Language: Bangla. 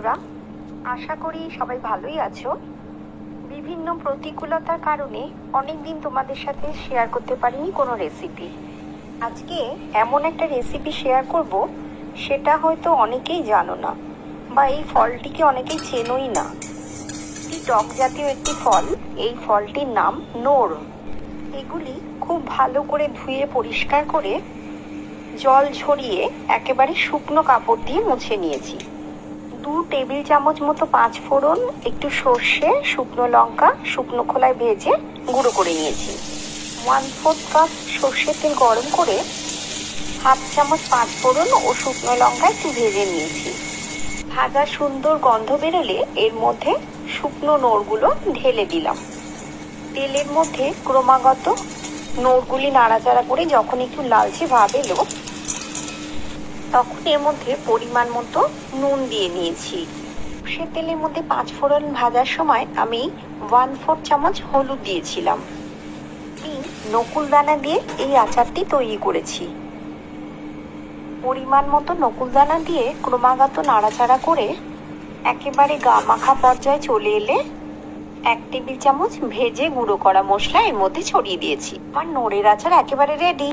বন্ধুরা, আশা করি সবাই ভালোই আছো। বিভিন্ন প্রতিকূলতার কারণে অনেকদিন তোমাদের সাথে শেয়ার করতে পারিনি কোনো রেসিপি আজকে এমন একটা রেসিপি শেয়ার করব, সেটা হয়তো অনেকেই জানো না, বা এই ফলটিকে অনেকেই চেনোই না। একটি টক জাতীয় একটি ফল, এই ফলটির নাম নোর এগুলি খুব ভালো করে ধুয়ে পরিষ্কার করে জল ঝরিয়ে একেবারে শুকনো কাপড় দিয়ে মুছে নিয়েছি। টেবিল চামচ মতো পাঁচ ফোড়ন, একটু সর্ষে, শুকনো লঙ্কা, শুকনো খোলায় ভেজে গুঁড়ো করে নিয়েছি। ওয়ান ফোর্থ কাপ সর্ষের তেল গরম করে হাফ চামচ পাঁচ ফোড়ন ও শুকনো লঙ্কা একটু ভেজে নিয়েছি। ভাজা সুন্দর গন্ধ বেরোলে এর মধ্যে শুকনো নোড়গুলো ঢেলে দিলাম। তেলের মধ্যে ক্রমাগত নোড়গুলি নাড়াচাড়া করে যখন একটু লালচে ভাব এলো তখন এর মধ্যে পরিমাণ মতো নুন দিয়ে নিয়েছি। সে তেলের মধ্যে পাঁচ ফোড়ন ভাজার সময় আমি ওয়ান ফোর চামচ হলুদ দিয়েছিলাম। নকুল দানা দিয়ে এই আচারটি তৈরি করেছি। পরিমাণ মতো নকুল দানা দিয়ে ক্রমাগত নাড়াচাড়া করে একেবারে গা মাখা পর্যায়ে চলে এলে এক টেবিল চামচ ভেজে গুঁড়ো করা মশলা এর মধ্যে ছড়িয়ে দিয়েছি। আমার নোড়ের আচার একেবারে রেডি